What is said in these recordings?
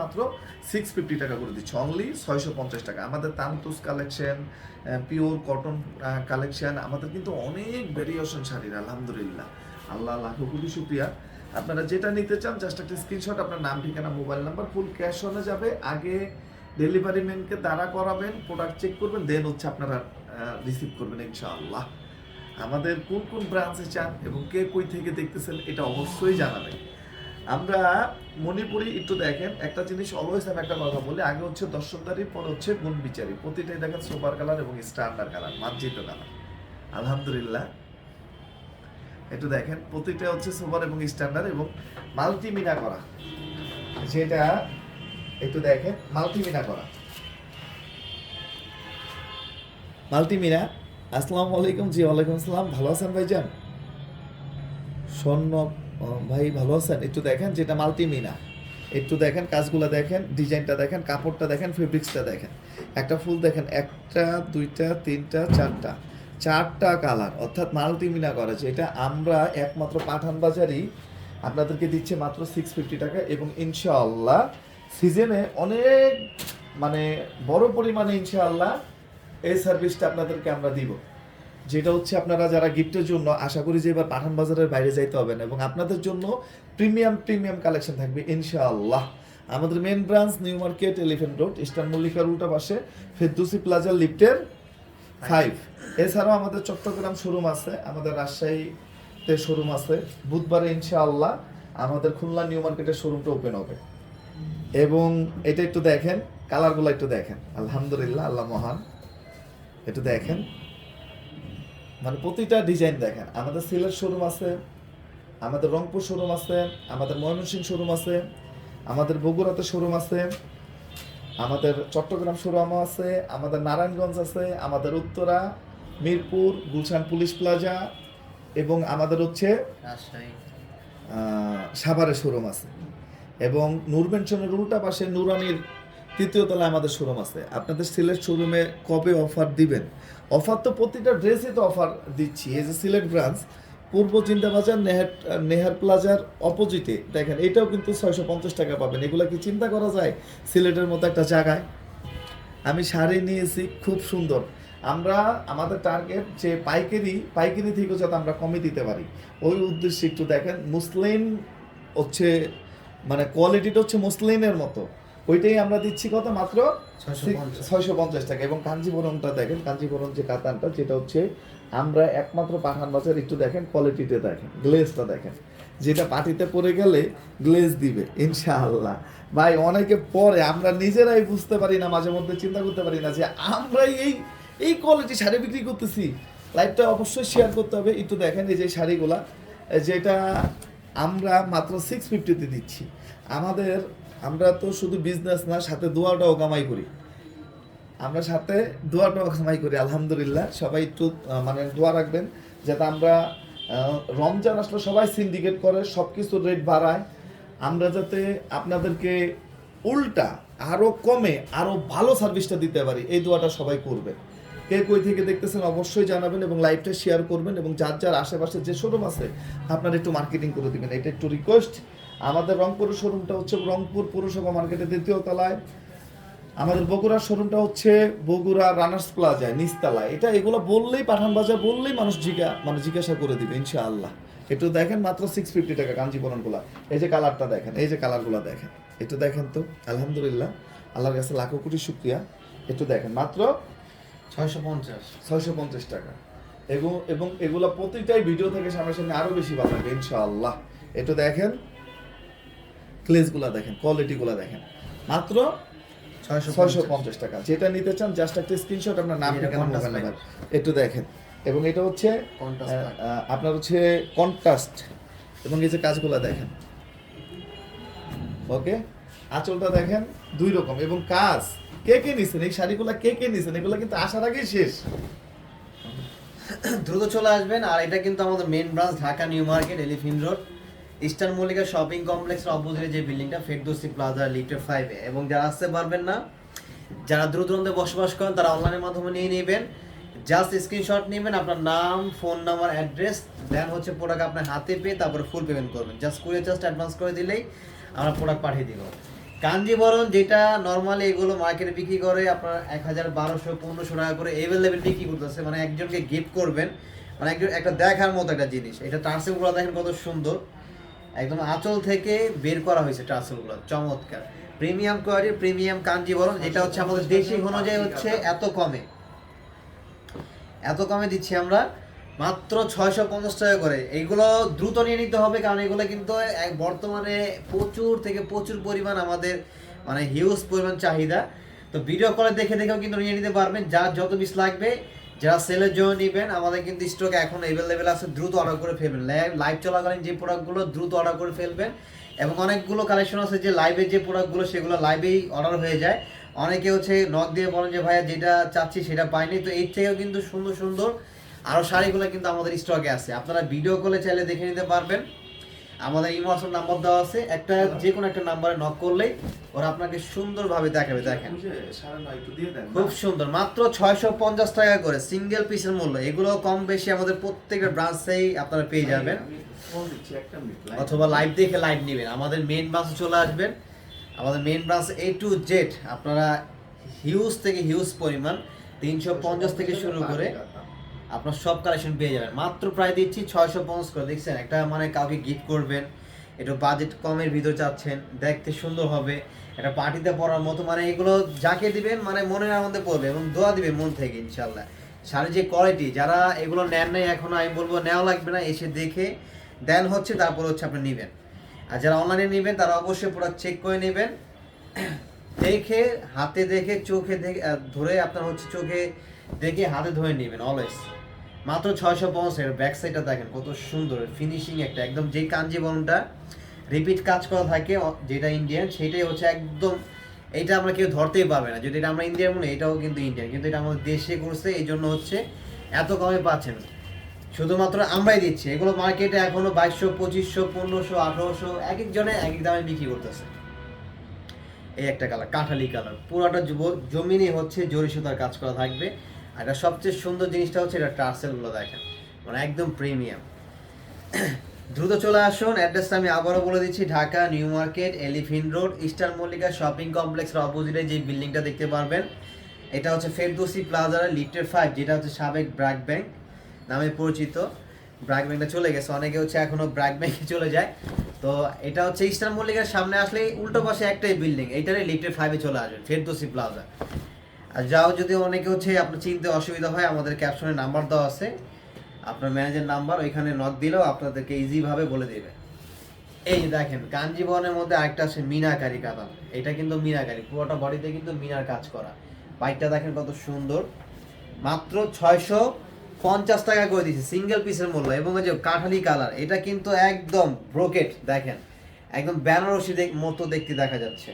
মাত্র six fifty টাকা করে দিচ্ছে অনলি ছয়শো পঞ্চাশ টাকা। আমাদের তান্তুস কালেকশন পিওর কটন কালেকশন আমাদের কিন্তু অনেক ভেরিয়েশন শাড়ির, আলহামদুলিল্লাহ। আল্লাহ লাখো কোটি শুক্রিয়া। আপনারা যেটা নিতে চান জাস্ট একটা স্ক্রিনশট আপনার নাম, ঠিকানা মোবাইল নাম্বার ফুল ক্যাশ অনে যাবে। আগে ডেলিভারি ম্যানকে তারা করাবেন প্রোডাক্ট চেক করবেন দেন হচ্ছে আপনারা রিসিভ করবেন, ইনশাআল্লাহ। আমাদের কোন কোন ব্রাঞ্চে চান এবং কে কই থেকে দেখতেছেন, এটা অবশ্যই জানাবেন। আমরা মণিপুরি একটু দেখেন, একটা জিনিস অলওয়েজ আমি একটা কথা বলি, আগে হচ্ছে দর্শকদারি পরে হচ্ছে গুণ বিচারি। প্রতিটাই দেখেন সুপার কালার এবং স্ট্যান্ডার্ড কালার মার্জিত কালার আলহামদুলিল্লাহ। একটু দেখেন, প্রতিটা হচ্ছে সুপার এবং স্ট্যান্ডার্ড এবং মাল্টিমিনা করা। যেটা একটু দেখেন মাল্টিমিনা করা। মাল্টিমিনা আসসালামু আলাইকুম জি, ওয়ালাইকুম আসসালাম, ভালো আছেন ভাইজান? স্বর্ণ ভাই ভালো আছেন? একটু দেখেন যেটা মাল্টিমিনা একটু দেখেন, কাজগুলো দেখেন, ডিজাইনটা দেখেন, কাপড়টা দেখেন ফেব্রিক্সটা দেখেন। একটা ফুল দেখেন, একটা, দুইটা, তিনটা, চারটা। চারটা কালার অর্থাৎ মাল্টিমিনা করা এটা আমরা একমাত্র পাঠান বাজারই আপনাদেরকে দিচ্ছে মাত্র সিক্স ফিফটি টাকা এবং ইনশাআল্লাহ সিজনে অনেক মানে বড় পরিমাণে ইনশাআল্লাহ এই সার্ভিসটা আপনাদেরকে আমরা দিব। যেটা হচ্ছে আপনারা যারা গিফটের জন্য আশা করি যে এবার পাঠান বাজারের বাইরে যাইতে হবে না এবং আপনাদের জন্য প্রিমিয়াম প্রিমিয়াম কালেকশন থাকবে, ইনশাআল্লাহ। আমাদের main branch New Market Elephant Road Eastern মল্লিকার উল্টা পাশে ফেরদুসি প্লাজা লিফটের ফাইভ এছাড়াও আমাদের চট্টগ্রাম শোরুম আছে, আমাদের রাজশাহীতে শোরুম আছে। বুধবারে ইনশাআল্লাহ আমাদের খুলনা নিউ মার্কেটের শোরুমটা ওপেন হবে। এবং এটা একটু দেখেন কালারগুলো একটু দেখেন। আলহামদুলিল্লাহ, আল্লাহ মহান। একটু দেখেন। মানে প্রতিটা ডিজাইন দেখেন। আমাদের সিলেট শোরুম আছে আমাদের রংপুর শোরুম আছে আমাদের ময়মনসিংহ শোরুম আছে আমাদের বগুড়াতে শোরুম আছে আমাদের চট্টগ্রাম শোরুম আছে আমাদের নারায়ণগঞ্জ আছে আমাদের উত্তরা মিরপুর গুলশান পুলিশ প্লাজা এবং আমাদের হচ্ছে রাজশাহী। আহ, সাভারে শোরুম আছে। এবং নূরবেনশনের উল্টা পাশে নুরানির তৃতীয় তলায় আমাদের শোরুম আছে। আপনাদের সিলেট শোরুমে কবে অফার দিবেন? অফার তো প্রতিটা ড্রেসে তো অফার দিচ্ছি। এই যে সিলেট ব্রাঞ্চ, পূর্ব চিন্তাবাজার নেহার নেহার প্লাজার অপোজিটে দেখেন, এটাও কিন্তু ছয়শো পঞ্চাশ টাকা পাবেন। এগুলো কি চিন্তা করা যায়? সিলেটের মতো একটা জায়গায়। আমি শাড়ি নিয়েছি, খুব সুন্দর। আমরা, আমাদের টার্গেট যে পাইকারি পাইকারি থেকেও যাতে আমরা কমে দিতে পারি। ওই উদ্দেশ্যে একটু দেখেন, মুসলিম হচ্ছে মানে কোয়ালিটিটা হচ্ছে মুসলিমের মতো। ওইটাই আমরা দিচ্ছি কত মাত্র? 650 ছয়শো পঞ্চাশ টাকা। এবং কাঞ্জিবরমটা দেখেন কাঞ্জিবরম যে কাতানটা যেটা হচ্ছে আমরা একমাত্র পাঠান বাজার একটু দেখেন কোয়ালিটিতে দেখেন গ্লেজটা দেখেন। যেটা পাটিতে পড়ে গেলে গ্লেজ দিবে ইনশাআল্লাহ। ভাই অনেকে পরে আমরা নিজেরাই বুঝতে পারি না মাঝে মধ্যে চিন্তা করতে পারি না যে আমরাই এই এই কোয়ালিটি শাড়ি বিক্রি করতেছি। লাইভটা অবশ্যই শেয়ার করতে হবে। একটু দেখেন এই যে শাড়িগুলা যেটা আমরা মাত্র সিক্স ফিফটিতে দিচ্ছি। আমাদের আমরা তো শুধু বিজনেস না, সাথে দোয়াটাও কামাই করি। আমরা সাথে দোয়াটাও কামাই করি, আলহামদুলিল্লাহ। সবাই একটু মানে দোয়া রাখবেন যাতে আমরা রমজান আসলে সবাই সিন্ডিকেট করে সব কিছুর রেট বাড়ায়। আমরা যাতে আপনাদেরকে উল্টা আরও কমে আরও ভালো সার্ভিসটা দিতে পারি, এই দোয়াটা সবাই করবে। কে কই থেকে দেখতেছেন অবশ্যই জানাবেন এবং লাইভটা শেয়ার করবেন এবং যার যার আশেপাশে যে শোরুম আছে, আপনারা একটু মার্কেটিং করে দিবেন। এটা একটু রিকোয়েস্ট আমাদের রংপুর শোরুমটা হচ্ছে রংপুর পৌরসভা মার্কেটের দ্বিতীয় তলায়। আমাদের বগুড়ার শোরুমটা হচ্ছে বগুড়া রানার্স প্লাজায় নিচতলায়। এটা এগুলো বললেই পাঠান বাজার বললেই মানুষ জিজ্ঞা মানে জিজ্ঞাসা করে দিবে ইনশাআল্লাহ। একটু দেখেন মাত্র সিক্স ফিফটি টাকা কাঞ্জি কাঞ্জিবরণগুলো এই যে কালারটা দেখেন এই যে কালারগুলো দেখেন। একটু দেখেন তো আলহামদুলিল্লাহ। আল্লাহর কাছে লাখো কোটি শুক্রিয়া। একটু দেখেন মাত্র ছয়শো পঞ্চাশ। ছয়শো পঞ্চাশ টাকা। এবং এবং এগুলো প্রতিটাই ভিডিও থেকে সামনাসামনি আরও বেশি ভালো লাগবে ইনশাআল্লাহ। একটু দেখেন। ক্লেজগুলো দেখেন কোয়ালিটিগুলো দেখেন। মাত্র ছয়শো পঞ্চাশ টাকা। যেটা নিতে চান জাস্ট একটা স্ক্রিনশট আপনার নাম। একটু দেখেন। এবং এটা হচ্ছে আপনার হচ্ছে কন্ট্রাস্ট এবং এই যে কাজগুলো দেখেন। ওকে? আঁচলটা দেখেন দুই রকম। এবং কাজ কে কে নিছেন? এই শাড়িগুলো কে কে নিছেন? এগুলো কিন্তু আসার আগেই শেষ। দ্রুত চলে আসবেন। আর এটা কিন্তু আমাদের main branch Dhaka New Market Elephant Road. Eastern Mallika shopping কমপ্লেক্সের অপোজিটে যে বিল্ডিংটা, ফেরদৌসি প্লাজা, লিফটের ফাইভে এবং যারা আসতে পারবেন না, যারা দূর দূরান্তে বসবাস করেন, তারা অনলাইনের মাধ্যমে নিয়ে নেবেন। জাস্ট স্ক্রিনশট নেবেন, আপনার নাম ফোন নাম্বার অ্যাড্রেস দেন হচ্ছে প্রোডাক্ট আপনার হাতে পেয়ে তারপরে ফুল পেমেন্ট করবেন। জাস্ট কুড়িয়ে জাস্ট অ্যাডভান্স করে দিলেই আমরা প্রোডাক্ট পাঠিয়ে দিব। কাঞ্জিবরণ যেটা নর্মালি এগুলো মার্কেটে বিক্রি করে, আপনার এক হাজার বারোশো, পনেরোশো টাকা করে এভেলেবেল বিক্রি করতেছে। মানে একজনকে গিফট করবেন। মানে একজন একটা দেখার মতো একটা জিনিস। এটা টার্সেলগুলো দেখেন কত সুন্দর। একদম আঁচল থেকে বের করা হয়েছে টার্সেলগুলো চমৎকার। প্রিমিয়াম কোয়ালিটি প্রিমিয়াম কাঞ্জিবরণ যেটা হচ্ছে আমাদের দেশি অনুযায়ী হচ্ছে এত কমে। এত কমে দিচ্ছি আমরা। মাত্র ছয়শো পঞ্চাশ টাকা করে। এইগুলো দ্রুত নিয়ে নিতে হবে কারণ এগুলো কিন্তু বর্তমানে প্রচুর থেকে প্রচুর পরিমাণ আমাদের মানে হিউজ পরিমাণ চাহিদা। তো ভিডিও কলে দেখে দেখেও কিন্তু নিয়ে নিতে পারবেন। যার যত পিস লাগবে যারা সেলের জন্য নেবেন, আমাদের কিন্তু স্টক এখন অ্যাভেলেবেল আছে, দ্রুত অর্ডার করে ফেলবেন। লাইভ চলাকালীন যে প্রোডাক্টগুলো দ্রুত অর্ডার করে ফেলবেন এবং অনেকগুলো কালেকশন আছে যে লাইভে যে প্রোডাক্টগুলো সেগুলো লাইভেই অর্ডার হয়ে যায়। অনেকে হচ্ছে নক দিয়ে বলেন যে, ভাইয়া, যেটা চাচ্ছি সেটা পাইনি। তো এর থেকেও কিন্তু সুন্দর সুন্দর আরও শাড়িগুলো কিন্তু আমাদের স্টকে আছে। আপনারা ভিডিও কলে চাইলে দেখে নিতে পারবেন। আমাদের ইমোশন নাম্বার দেওয়া আছে। একটা যে কোনো একটা নাম্বারে নক করলেই ওরা আপনাকে সুন্দরভাবে দেখাবে দেখেন। খুব সুন্দর। মাত্র ছয়শো পঞ্চাশ টাকা করে সিঙ্গেল পিসের মূল্য। এগুলো কম বেশি আমাদের প্রত্যেকের ব্রাঞ্চেই আপনারা পেয়ে যাবেন। অথবা লাইভ দেখে লাইভ নেবেন। আমাদের মেন ব্রাঞ্চে চলে আসবেন। আমাদের main branch A to Z আপনারা হিউজ থেকে হিউজ পরিমাণ তিনশো পঞ্চাশ থেকে শুরু করে আপনার সব কালেকশন পেয়ে যাবেন। মাত্র প্রায় দিচ্ছি ছয়শো পঞ্চাশ করে, দেখছেন? একটা মানে কাউকে গিফট করবেন, একটু বাজেট কমের ভিতর চাচ্ছেন, দেখতে সুন্দর হবে। একটা পার্টিতে পড়ার মতো মানে এগুলো যাকে দিবেন মানে মনের আনন্দে পড়বে এবং দোয়া দিবে মন থেকে ইনশাল্লাহ শাড়ির যে কোয়ালিটি যারা এগুলো নেন নাই, এখনও আমি বলব নেওয়া লাগবে না, এসে দেখে দেন হচ্ছে, তারপর হচ্ছে আপনি নেবেন। আর যারা অনলাইনে নেবেন, তারা অবশ্যই প্রোডাক্ট চেক করে নেবেন। দেখে, হাতে দেখে, চোখে দেখে ধরে আপনার হচ্ছে চোখে দেখে, হাতে ধরে নেবেন অলওয়েজ মাত্র ছয়শো পঞ্চাশ ব্যাক সাইডটা দেখেন কত সুন্দর ফিনিশিং একটা, একদম যেই কাঞ্জিবরমটা রিপিট কাজ করা থাকে যেটা ইন্ডিয়ান সেটাই হচ্ছে একদম এটা আমরা কেউ ধরতেই পারবে না। যদি এটা আমরা ইন্ডিয়ান মনে এটাও কিন্তু ইন্ডিয়ান কিন্তু এটা আমাদের দেশে করছে এই জন্য হচ্ছে এত কমে পাচ্ছেন। শুধুমাত্র আমরাই দিচ্ছি, এগুলো মার্কেটে এখনও বাইশশো, পঁচিশশো, পনেরোশো, আঠারোশো, এক এক জনে এক এক দামে বিক্রি করতেছে। এই একটা কালার কাঁঠালি কালার পুরোটা জমিনে হচ্ছে জরি সুতার কাজ করা থাকবে। আর এটা সবচেয়ে সুন্দর জিনিসটা হচ্ছে এটা টার্সেলগুলো দেখেন। মানে একদম প্রিমিয়াম। দ্রুত চলে আসুন, অ্যাড্রেসটা আমি আবারও বলে দিচ্ছি, Dhaka, New Market, Elephant Road Eastern Mallika shopping কমপ্লেক্সের অপোজিটে যে বিল্ডিংটা দেখতে পারবেন। এটা হচ্ছে ফেরদোসি প্লাজার লিফটের ফাইভ যেটা হচ্ছে সাবেক ব্র্যাক ব্যাংক নামে পরিচিত। ব্র্যাক ব্যাংকটা চলে গেছে, অনেকে হচ্ছে এখনও ব্র্যাক ব্যাংকে চলে যায়। তো এটা হচ্ছে ইস্টার মল্লিকার সামনে আসলে উল্টো পাশে একটাই বিল্ডিং, এইটারই লিফটের ফাইভে চলে আসবেন, ফেরদোসি প্লাজা। আর যাও যদি অনেকে হচ্ছে আপনার চিনতে অসুবিধা হয়, আমাদের ক্যাপশনে নাম্বার দেওয়া আছে। আপনার ম্যানেজার নাম্বার ওইখানে নক দিলেও আপনাদেরকে ইজিভাবে বলে দেবে। এই দেখেন, কাঞ্জিবনের মধ্যে আরেকটা আছে মিনাকারি কাতান এটা কিন্তু মিনাকারি, পুরোটা বডিতে কিন্তু মিনার কাজ করা। বাইকটা দেখেন কত সুন্দর। মাত্র ছয়শো পঞ্চাশ টাকা করে দিয়েছে সিঙ্গেল পিসের মূল্য। এবং যে কাঠালি কালার এটা কিন্তু একদম ব্রোকেট দেখেন। একদম বেনারসি মতো দেখতে দেখা যাচ্ছে।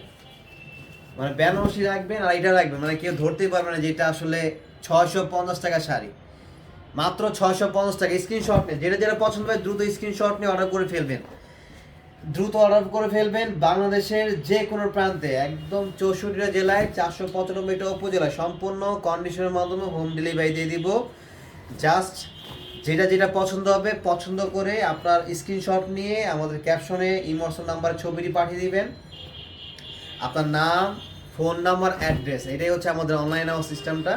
মানে বেনারসি রাখবেন আর এটা রাখবেন। মানে কেউ ধরতেই পারবে না যেটা আসলে ছয়শো পঞ্চাশ টাকা শাড়ি। মাত্র ছয়শো পঞ্চাশ টাকা। স্ক্রিনশট নেন যেটা যেটা পছন্দ হয় দ্রুত স্ক্রিনশট নিয়ে অর্ডার করে ফেলবেন। দ্রুত অর্ডার করে ফেলবেন বাংলাদেশের যে কোনো প্রান্তে, একদম চৌষট্টিটা জেলায়, চারশো পঁচানব্বইটা উপজেলায়। সম্পূর্ণ কন্ডিশনের মাধ্যমে হোম ডেলিভারি দিয়ে দিব। জাস্ট যেটা যেটা পছন্দ হবে, পছন্দ করে আপনার স্ক্রিনশট নিয়ে আমাদের ক্যাপশনে ইমোশন নাম্বার ছবিটি পাঠিয়ে দিবেন। আপনার নাম ফোন নাম্বার, অ্যাড্রেস, এটাই হচ্ছে আমাদের অনলাইন নেওয়ার সিস্টেমটা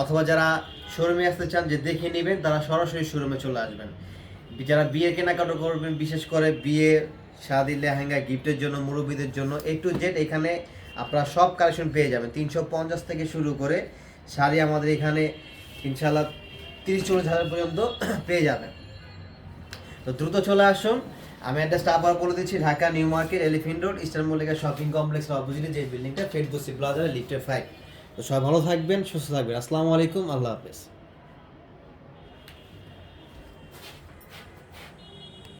অথবা যারা শোরুমে আসতে চান যে দেখে নেবেন, তারা সরাসরি শোরুমে চলে আসবেন। যারা বিয়ে কেনাকাটা করবেন, বিশেষ করে বিয়ে, শাদি, লেহেঙ্গা, গিফটের জন্য, মুরব্বীদের জন্য এ টু জেড এখানে আপনারা সব কালেকশন পেয়ে যাবেন। তিনশো পঞ্চাশ থেকে শুরু করে শাড়ি আমাদের এখানে ইনশাল্লাহ তিরিশ চল্লিশ হাজার পর্যন্ত পেয়ে যাবেন। তো দ্রুত চলে আসুন। আমি একটা স্টাফ আবার বলে দিচ্ছি, Dhaka New Market Elephant Road Eastern Mallika shopping complex অপোজিটে যে বিল্ডিংটা ফেরদৌসি প্লাজা লিফটের ফাইভ তো সবাই ভালো থাকবেন, সুস্থ থাকবেন। আসসালামু আলাইকুম, আল্লাহ হাফেজ।